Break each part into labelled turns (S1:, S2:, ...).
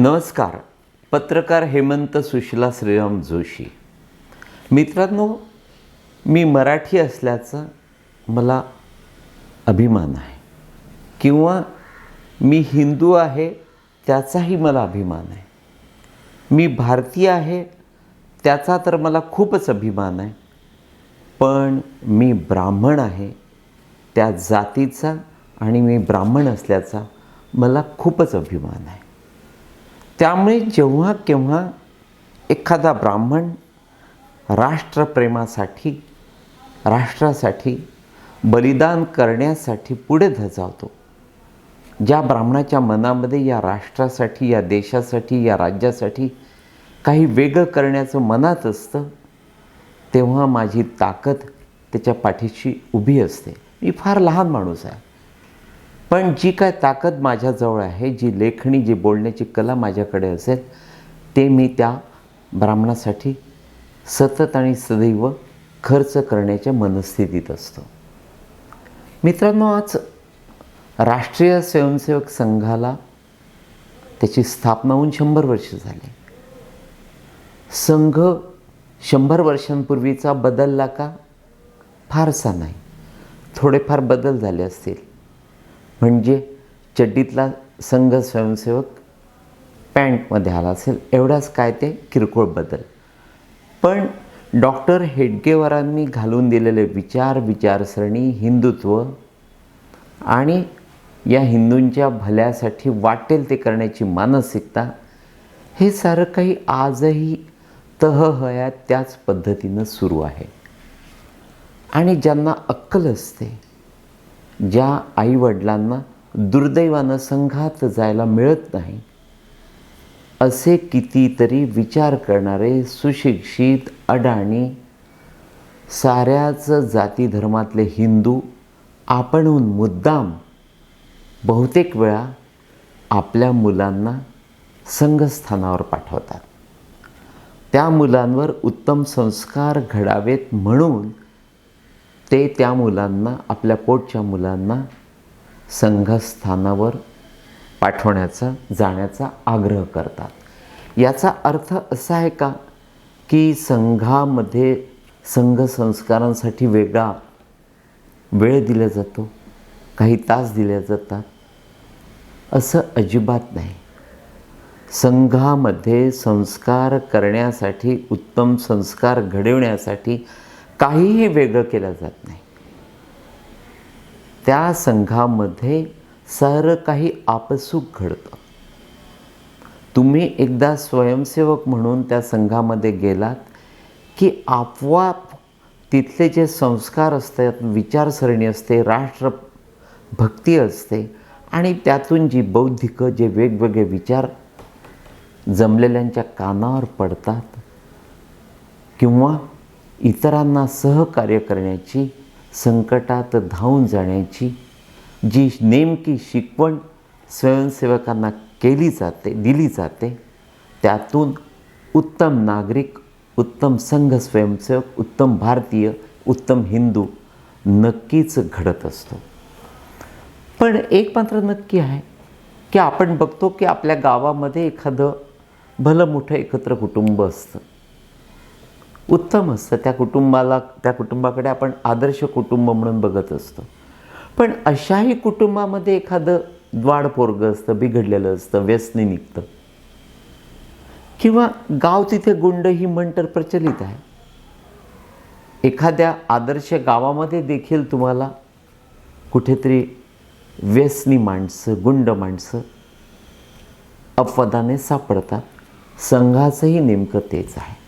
S1: नमस्कार. पत्रकार हेमंत सुशिला श्रीराम जोशी. मित्रांनो मी मराठी असल्याचा मला अभिमान आहे. किंवा मी हिंदू आहे त्याचाही मला अभिमान आहे. मी भारतीय आहे त्याचा तर मला खूपच अभिमान आहे. पण मी ब्राह्मण आहे त्या जातीचा आणि मी ब्राह्मण असल्याचा मला खूपच अभिमान आहे. त्यामुळे जेव्हा केव्हा एखादा ब्राह्मण राष्ट्रप्रेमासाठी राष्ट्रासाठी बलिदान करण्यासाठी पुढे धजावतो ज्या ब्राह्मणाच्या मनामध्ये या राष्ट्रासाठी या देशासाठी या राज्यासाठी काही वेगळं करण्याचं मनात असतं तेव्हा माझी ताकद त्याच्या पाठीशी उभी असते. मी फार लहान माणूस आहे. पण जी काय ताकद माझ्याजवळ आहे जी लेखणी जी बोलण्याची कला माझ्याकडे असेल ते मी त्या ब्राह्मणासाठी सतत आणि सदैव खर्च करण्याच्या मनस्थितीत असतो. मित्रांनो आज राष्ट्रीय स्वयंसेवक संघाला त्याची स्थापना होऊन शंभर वर्ष झाली. संघ शंभर वर्षांपूर्वीचा बदलला का? फारसा नाही. थोडेफार बदल झाले असतील. म्हणजे चड्डीतला संघ स्वयंसेवक पॅन्टमध्ये आला असेल. एवढाच काय ते किरकोळ बदल पण डॉक्टर हेडगेवारांनी घालून दिलेले विचार विचारसरणी हिंदुत्व आणि या हिंदूंच्या भल्यासाठी वाटेल ते करण्याची मानसिकता हे सारं काही आजही तहहयात त्याच पद्धतीनं सुरू आहे. आणि ज्यांना अक्कल असते ज्या आईवडिलांना दुर्दैवानं संघात जायला मिळत नाही असे कितीतरी विचार करणारे सुशिक्षित अडाणी साऱ्याच जाती धर्मातले हिंदू आपणहून मुद्दाम बहुतेक वेळा आपल्या मुलांना संघस्थानावर पाठवतात. त्या मुलांवर उत्तम संस्कार घडावेत म्हणून ते त्या मुलांना आपल्या पोटच्या मुलांना संघस्थानावर पाठवण्याचा जाण्याचा आग्रह करतात. याचा अर्थ असा आहे का की संघामध्ये संघ संस्कारांसाठी वेगळा वेळ दिला जातो काही तास दिल्या जातात असं अजिबात नाही. संघामध्ये संस्कार करण्यासाठी उत्तम संस्कार घडवण्यासाठी काहीही वेगळं केलं जात नाही. त्या संघामध्ये सारं काही आपसूक घडतं. तुम्ही एकदा स्वयंसेवक म्हणून त्या संघामध्ये गेलात की आपोआप तिथले जे संस्कार असतात विचारसरणी असते राष्ट्रभक्ती असते आणि त्यातून जी बौद्धिक जे वेगवेगळे विचार जमलेल्यांच्या कानावर पडतात किंवा इतरांना सहकार्य करण्याची संकटात धावून जाण्याची जी नेमकी शिकवण स्वयंसेवकांना केली जाते दिली जाते त्यातून उत्तम नागरिक उत्तम संघ स्वयंसेवक उत्तम भारतीय उत्तम हिंदू नक्कीच घडत असतो. पण एक मात्र नक्की आहे की आपण बघतो की आपल्या गावामध्ये एखादं भलं मोठं एकत्र कुटुंब असतं. उत्तम असतं त्या कुटुंबाला त्या कुटुंबाकडे आपण आदर्श कुटुंब म्हणून बघत असतो. पण अशाही कुटुंबामध्ये एखादं द्वाड पोरगं असतं बिघडलेलं असतं व्यसनी निघतं. किंवा गाव तिथे गुंड ही म्हण तर प्रचलित आहे. एखाद्या आदर्श गावामध्ये देखील तुम्हाला कुठेतरी व्यसनी माणसं गुंड माणसं अपवादाने सापडतात. संघाचंही नेमकं तेच आहे.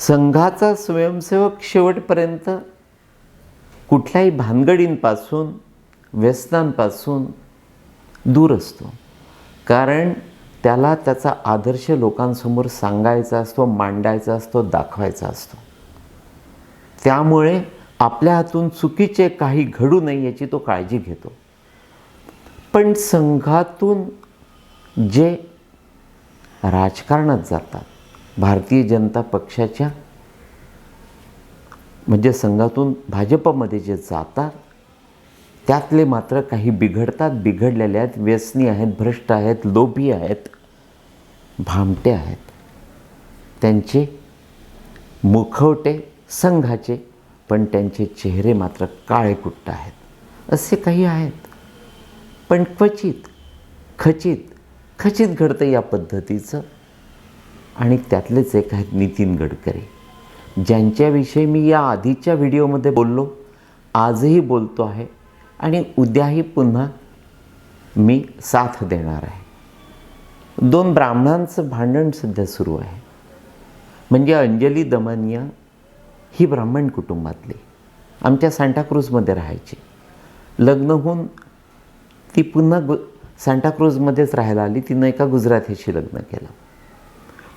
S1: संघाचा स्वयंसेवक शेवटपर्यंत कुठल्याही भानगडींपासून व्यसनांपासून दूर असतो. कारण त्याला त्याचा आदर्श लोकांसमोर सांगायचा असतो मांडायचा असतो दाखवायचा असतो. त्यामुळे आपल्या हातून चुकीचे काही घडू नये याची तो काळजी घेतो. पण संघातून जे राजकारणात जातात भारतीय जनता पक्षाच्या म्हणजे संघातून भाजपमध्ये जे जातात त्यातले मात्र काही बिघडतात बिघडलेले आहेत व्यसनी आहेत भ्रष्ट आहेत लोभी आहेत भामटे आहेत. त्यांचे मुखवटे संघाचे पण त्यांचे चेहरे मात्र काळे कुट्ट आहेत. असे काही आहेत. पण क्वचित खचित खचित घडतं या पद्धतीचं आणि त्यातलेच एक आहेत नितीन गडकरी ज्यांच्याविषयी मी या आधीच्या व्हिडिओमध्ये बोललो आजही बोलतो आहे आणि उद्याही पुन्हा मी साथ देणार आहे. दोन ब्राह्मणांचं भांडण सध्या सुरू आहे. म्हणजे अंजली दमनिया ही ब्राह्मण कुटुंबातली आमच्या सांताक्रूजमध्ये राहायची. लग्न होऊन ती पुन्हा गु सांताक्रूजमध्येच राहायला आली तिनं एका गुजरातीशी लग्न केलं.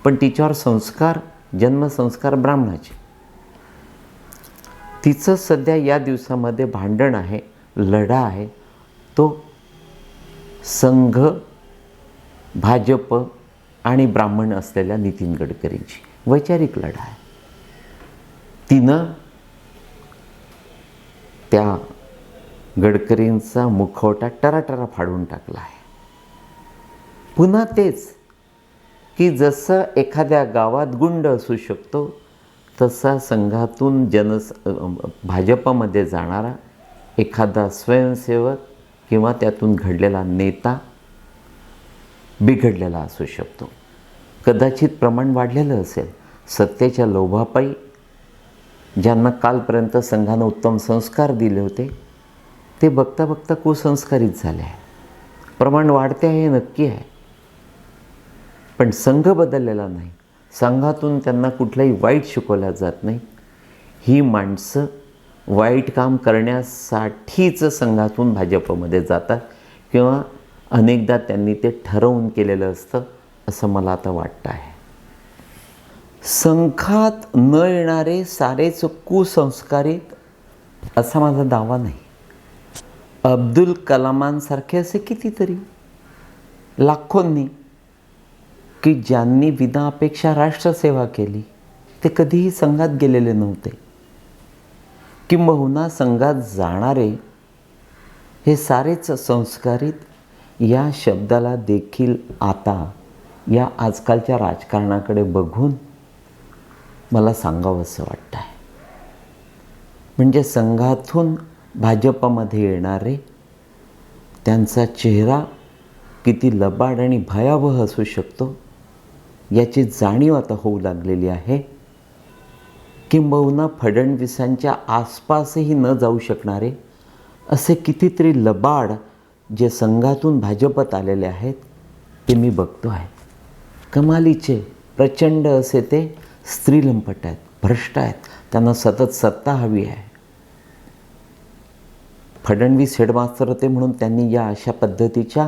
S1: पण तिच्यावर संस्कार जन्मसंस्कार ब्राह्मणाचे. तिचं सध्या या दिवसामध्ये भांडण आहे लढा आहे. तो संघ भाजप आणि ब्राह्मण असलेल्या नितीन गडकरींची वैचारिक लढा आहे. तिनं त्या गडकरींचा मुखवटा टराटरा फाडून टाकला आहे. पुन्हा तेच की जसं एखाद्या गावात गुंड असू शकतो तसा संघातून जनस भाजपमध्ये जाणारा एखादा स्वयंसेवक किंवा त्यातून घडलेला नेता बिघडलेला असू शकतो. कदाचित प्रमाण वाढलेलं असेल. सत्तेच्या लोभापायी ज्यांना कालपर्यंत संघानं उत्तम संस्कार दिले होते ते बघता बघता कुसंस्कारित झाले आहे प्रमाण वाढते आहे हे नक्की आहे. पण संघ बदललेला नाही. संघातून त्यांना कुठलंही वाईट शिकवल्या जात नाही. ही माणसं वाईट काम करण्यासाठीच संघातून भाजपमध्ये जातात किंवा अनेकदा त्यांनी ते ठरवून केलेलं असतं असं मला आता वाटतं आहे. संघात न येणारे सारेच कुसंस्कारित असा माझा दावा नाही. अब्दुल कलामांसारखे असे कितीतरी लाखोंनी की ज्यांनी विना अपेक्षा राष्ट्रसेवा केली ते कधीही संघात गेलेले नव्हते. किंबहुना संघात जाणारे हे सारेच संस्कारित या शब्दाला देखील आता या आजकालच्या राजकारणाकडे बघून मला सांगावं असं वाटतं आहे म्हणजे संघातून भाजपमध्ये येणारे त्यांचा चेहरा किती लबाड आणि भयावह असू शकतो याची जाणीव आता होऊ लागलेली आहे किंबहुना फडणवीसांच्या आसपासही न जाऊ शकणारे असे कितीतरी लबाड जे संघातून भाजपत आलेले आहेत ते मी बघतो आहे. कमालीचे प्रचंड असे ते स्त्रीलंपट आहेत भ्रष्ट आहेत त्यांना सतत सत्ता हवी आहे. फडणवीस हेडमास्तर होते म्हणून त्यांनी या अशा पद्धतीच्या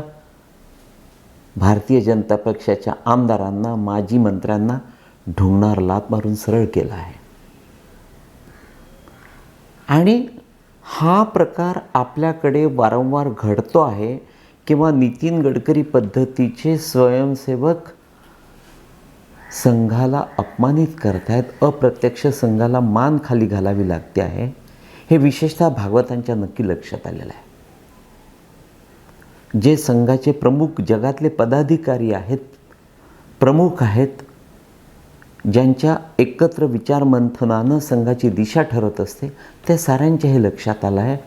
S1: भारतीय जनता पक्षाच्या आमदारांना माजी मंत्र्यांना ढोंगणार लात मारून सरळ केला आहे. आणि हा प्रकार आपल्याकडे वारंवार घडतो आहे किंवा नितीन गडकरी पद्धतीचे स्वयंसेवक संघाला अपमानित करत आहेत अप्रत्यक्ष संघाला मान खाली घालावी लागते आहे हे विशेषतः भागवतांच्या नक्की लक्षात आलेलं आहे. जे संघाचे प्रमुख जगातले पदाधिकारी आहेत प्रमुख आहेत ज्यांच्या एकत्र विचारमंथनानं संघाची दिशा ठरत असते त्या साऱ्यांच्या हे लक्षात आलं आहे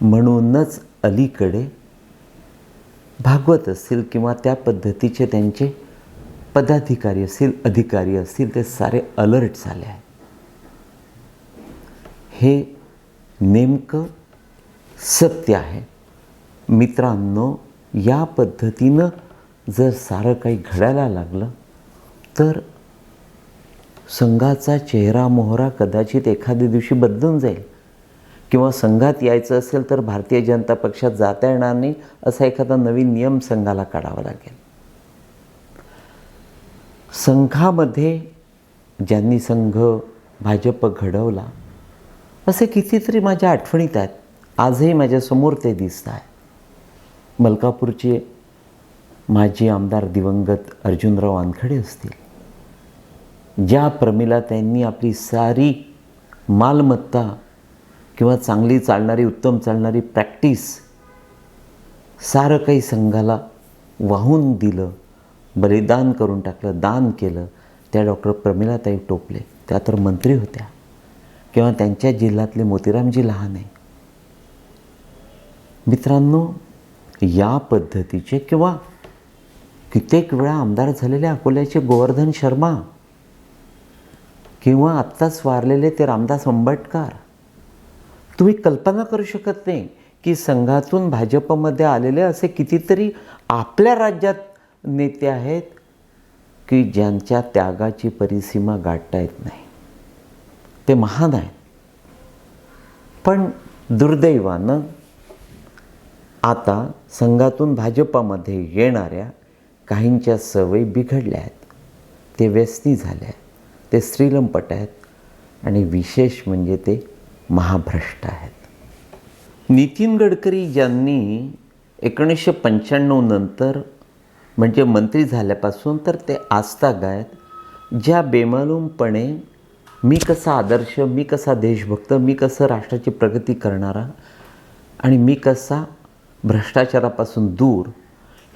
S1: म्हणूनच अलीकडे भागवत असतील किंवा त्या पद्धतीचे त्यांचे पदाधिकारी असतील अधिकारी असतील ते सारे अलर्ट झाले आहेत. हे नेमकं सत्य आहे. मित्रांनो या पद्धतीनं जर सारं काही घडायला लागलं तर संघाचा चेहरा मोहरा कदाचित एखाद्या दिवशी बदलून जाईल. किंवा संघात यायचं असेल तर भारतीय जनता पक्षात जाता येणार नाही असा एखादा नवीन नियम संघाला काढावा लागेल. संघामध्ये ज्यांनी संघ भाजप घडवला असे कितीतरी माझ्या आठवणीत आहेत. आजही माझ्यासमोर ते दिसत आहे मलकापूरचे माजी आमदार दिवंगत अर्जुनराव वानखडे असतील. ज्या प्रमिला त्यांनी आपली सारी मालमत्ता किंवा चांगली चालणारी उत्तम चालणारी प्रॅक्टिस सारं काही संघाला वाहून दिलं बलिदान करून टाकलं दान केलं त्या डॉक्टर प्रमिलाताई टोपले. त्या तर मंत्री होत्या. किंवा त्यांच्या जिल्ह्यातले मोतीरामजी लहान. आहे मित्रांनो या पद्धतीचे किंवा कित्येक वेळा आमदार झालेले अकोल्याचे गोवर्धन शर्मा किंवा आत्ताच वारलेले ते रामदास आंबटकर तुम्ही कल्पना करू शकत नाही की संघातून भाजपमध्ये आलेले असे कितीतरी आपल्या राज्यात नेते आहेत की ज्यांच्या त्यागाची परिसीमा गाठता येत नाही. ते महान आहेत. पण दुर्दैवानं आता संघातून भाजपामध्ये येणाऱ्या काहींच्या सवयी बिघडल्या आहेत. ते व्यसनी झाले आहेत. ते स्त्रीलंपट आहेत. आणि विशेष म्हणजे ते महाभ्रष्ट आहेत. नितीन गडकरी ज्यांनी एकोणीसशे पंच्याण्णव नंतर म्हणजे मंत्री झाल्यापासून तर ते आजतागायत ज्या बेमालूमपणे मी कसा आदर्श मी कसा देशभक्त मी कसं राष्ट्राची प्रगती करणारा आणि मी कसा भ्रष्टाचारापासून दूर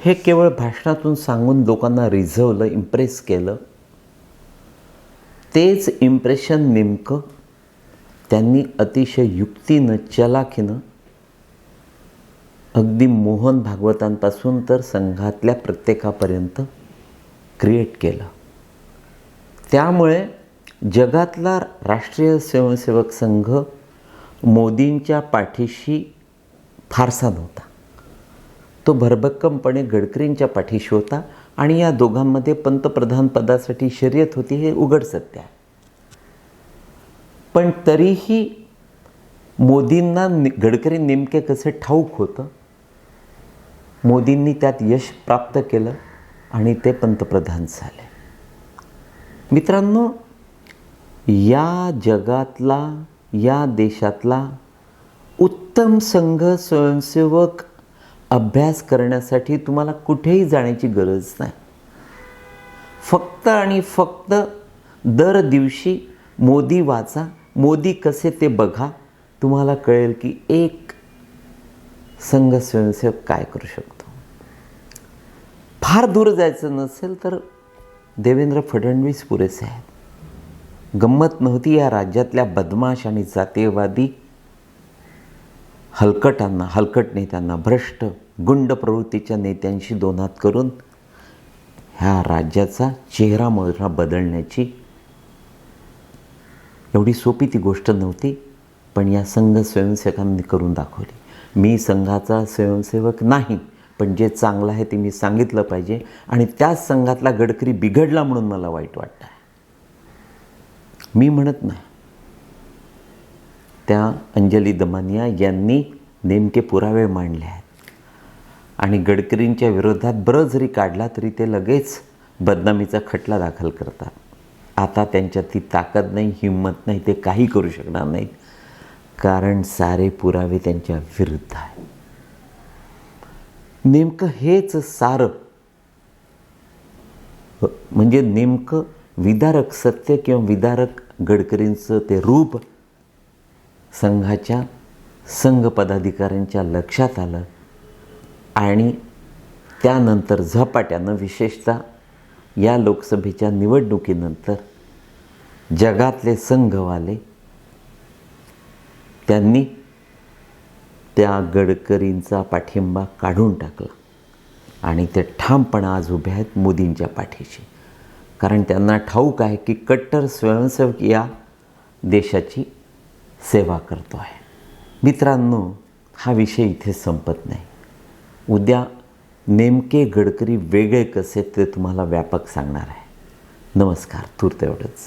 S1: हे केवळ भाषणातून सांगून लोकांना रिझवलं इम्प्रेस केलं. तेच इम्प्रेशन नेमकं त्यांनी अतिशय युक्तीनं चलाखीनं अगदी मोहन भागवतांपासून तर संघातल्या प्रत्येकापर्यंत क्रिएट केलं. त्यामुळे जगातला राष्ट्रीय स्वयंसेवक संघ मोदींच्या पाठीशी फारसा नव्हता. तो भरभक्कमपणे गडकरींच्या पाठीशी होता आणि या दोघांमध्ये पंतप्रधान पदासाठी शर्यत होती हे उघड सत्य आहे. पण तरीही मोदींना गडकरी नेमके कसे ठाऊक होतं? मोदींनी त्यात यश प्राप्त केलं आणि ते पंतप्रधान झाले. मित्रांनो या जगातला या देशातला उत्तम संघ स्वयंसेवक अभ्यास करण्यासाठी तुम्हाला कुठेही जाण्याची गरज नाही. फक्त आणि फक्त दर दिवशी मोदी वाचा मोदी कसे ते बघा तुम्हाला कळेल की एक संघ स्वयंसेवक काय करू शकतो. फार दूर जायचं नसेल तर देवेंद्र फडणवीस पुरेसे आहेत. गंमत नव्हती या राज्यातल्या बदमाश आणि जातीयवादी हलकटांना हलकट नेत्यांना भ्रष्ट गुंड प्रवृत्तीच्या नेत्यांशी दोन हात करून ह्या राज्याचा चेहरा मोहरा बदलण्याची एवढी सोपी ती गोष्ट नव्हती पण या संघ स्वयंसेवकांनी करून दाखवली. मी संघाचा स्वयंसेवक नाही पण जे चांगलं आहे ते मी सांगितलं पाहिजे आणि त्याच संघातला गडकरी बिघडला म्हणून मला वाईट वाटतं आहे मी म्हणत नाही. त्या अंजली दमानिया यांनी नेमके पुरावे मांडले आहेत. आणि गडकरींच्या विरोधात ब्र जरी काढला तरी ते लगेच बदनामीचा खटला दाखल करतात. आता त्यांच्यात ती ताकद नाही हिंमत नाही ते काही करू शकणार नाहीत. कारण सारे पुरावे त्यांच्या विरुद्ध आहे नेमकं हेच सारं म्हणजे नेमकं विदारक सत्य किंवा विदारक गडकरींचं ते रूप संघाच्या संघ पदाधिकाऱ्यांच्या लक्षात आलं आणि त्यानंतर झपाट्यानं विशेषतः या लोकसभेच्या निवडणुकीनंतर जगातले संघवाले त्यांनी त्या गडकरींचा पाठिंबा काढून टाकला आणि ते ठामपणा आज उभे आहेत मोदींच्या पाठीशी. कारण त्यांना ठाऊक आहे की कट्टर स्वयंसेवक या देशाची सेवा करतो आहे मित्रांनो हा विषय इथे संपत नाही. उद्या नेमके गडकरी वेगळे कसे ते तुम्हाला व्यापक सांगणार आहे. नमस्कार तूर्त एवढंच.